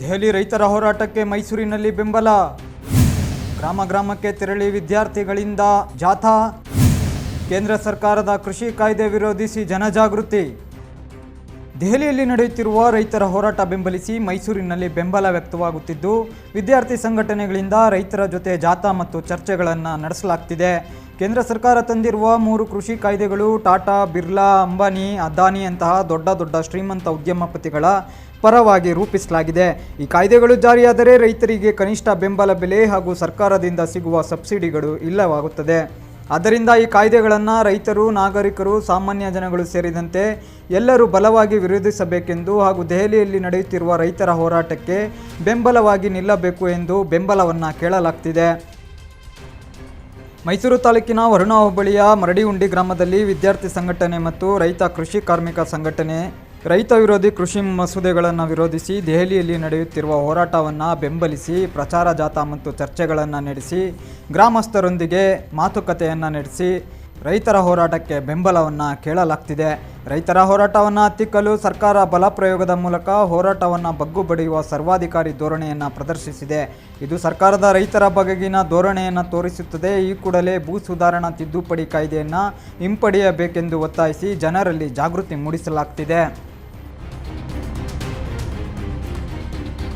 ದೆಹಲಿ ರೈತರ ಹೋರಾಟಕ್ಕೆ ಮೈಸೂರಿನಲ್ಲಿ ಬೆಂಬಲ. ಗ್ರಾಮ ಗ್ರಾಮಕ್ಕೆ ತೆರಳಿ ವಿದ್ಯಾರ್ಥಿಗಳಿಂದ ಜಾಥಾ. ಕೇಂದ್ರ ಸರ್ಕಾರದ ಕೃಷಿ ಕಾಯ್ದೆ ವಿರೋಧಿಸಿ ಜನಜಾಗೃತಿ. ದೆಹಲಿಯಲ್ಲಿ ನಡೆಯುತ್ತಿರುವ ರೈತರ ಹೋರಾಟ ಬೆಂಬಲಿಸಿ ಮೈಸೂರಿನಲ್ಲಿ ಬೆಂಬಲ ವ್ಯಕ್ತವಾಗುತ್ತಿದ್ದು, ವಿದ್ಯಾರ್ಥಿ ಸಂಘಟನೆಗಳಿಂದ ರೈತರ ಜೊತೆ ಜಾಥಾ ಮತ್ತು ಚರ್ಚೆಗಳನ್ನು ನಡೆಸಲಾಗ್ತಿದೆ. ಕೇಂದ್ರ ಸರ್ಕಾರ ತಂದಿರುವ ಮೂರು ಕೃಷಿ ಕಾಯ್ದೆಗಳು ಟಾಟಾ, ಬಿರ್ಲಾ, ಅಂಬಾನಿ, ಅದಾನಿ ಅಂತಹ ದೊಡ್ಡ ದೊಡ್ಡ ಶ್ರೀಮಂತ ಉದ್ಯಮಪತಿಗಳ ಪರವಾಗಿ ರೂಪಿಸಲಾಗಿದೆ. ಈ ಕಾಯ್ದೆಗಳು ಜಾರಿಯಾದರೆ ರೈತರಿಗೆ ಕನಿಷ್ಠ ಬೆಂಬಲ ಬೆಲೆ ಹಾಗೂ ಸರ್ಕಾರದಿಂದ ಸಿಗುವ ಸಬ್ಸಿಡಿಗಳು ಇಲ್ಲವಾಗುತ್ತದೆ. ಆದ್ದರಿಂದ ಈ ಕಾಯ್ದೆಗಳನ್ನು ರೈತರು, ನಾಗರಿಕರು, ಸಾಮಾನ್ಯ ಜನಗಳು ಸೇರಿದಂತೆ ಎಲ್ಲರೂ ಬಲವಾಗಿ ವಿರೋಧಿಸಬೇಕೆಂದು ಹಾಗೂ ದೆಹಲಿಯಲ್ಲಿ ನಡೆಯುತ್ತಿರುವ ರೈತರ ಹೋರಾಟಕ್ಕೆ ಬೆಂಬಲವಾಗಿ ನಿಲ್ಲಬೇಕು ಎಂದು ಬೆಂಬಲವನ್ನು ಕೇಳಲಾಗ್ತಿದೆ. ಮೈಸೂರು ತಾಲೂಕಿನ ವರುಣ ಹೋಬಳಿಯ ಮರಡಿಹುಂಡಿ ಗ್ರಾಮದಲ್ಲಿ ವಿದ್ಯಾರ್ಥಿ ಸಂಘಟನೆ ಮತ್ತು ರೈತ ಕೃಷಿ ಕಾರ್ಮಿಕ ಸಂಘಟನೆ, ರೈತ ವಿರೋಧಿ ಕೃಷಿ ಮಸೂದೆಗಳನ್ನು ವಿರೋಧಿಸಿ ದೆಹಲಿಯಲ್ಲಿ ನಡೆಯುತ್ತಿರುವ ಹೋರಾಟವನ್ನು ಬೆಂಬಲಿಸಿ, ಪ್ರಚಾರ ಜಾಥಾ ಮತ್ತು ಚರ್ಚೆಗಳನ್ನು ನಡೆಸಿ, ಗ್ರಾಮಸ್ಥರೊಂದಿಗೆ ಮಾತುಕತೆಯನ್ನು ನಡೆಸಿ ರೈತರ ಹೋರಾಟಕ್ಕೆ ಬೆಂಬಲವನ್ನು ಕೇಳಲಾಗ್ತಿದೆ. ರೈತರ ಹೋರಾಟವನ್ನು ತಿಕ್ಕಲು ಸರ್ಕಾರ ಬಲ ಪ್ರಯೋಗದ ಮೂಲಕ ಹೋರಾಟವನ್ನು ಬಗ್ಗು ಬಡಿಯುವ ಸರ್ವಾಧಿಕಾರಿ ಧೋರಣೆಯನ್ನು ಪ್ರದರ್ಶಿಸಿದೆ. ಇದು ಸರ್ಕಾರದ ರೈತರ ಬಗೆಗಿನ ಧೋರಣೆಯನ್ನು ತೋರಿಸುತ್ತದೆ. ಈ ಕೂಡಲೇ ಭೂ ಸುಧಾರಣಾ ತಿದ್ದುಪಡಿ ಕಾಯ್ದೆಯನ್ನು ಹಿಂಪಡೆಯಬೇಕೆಂದು ಒತ್ತಾಯಿಸಿ ಜನರಲ್ಲಿ ಜಾಗೃತಿ ಮೂಡಿಸಲಾಗ್ತಿದೆ.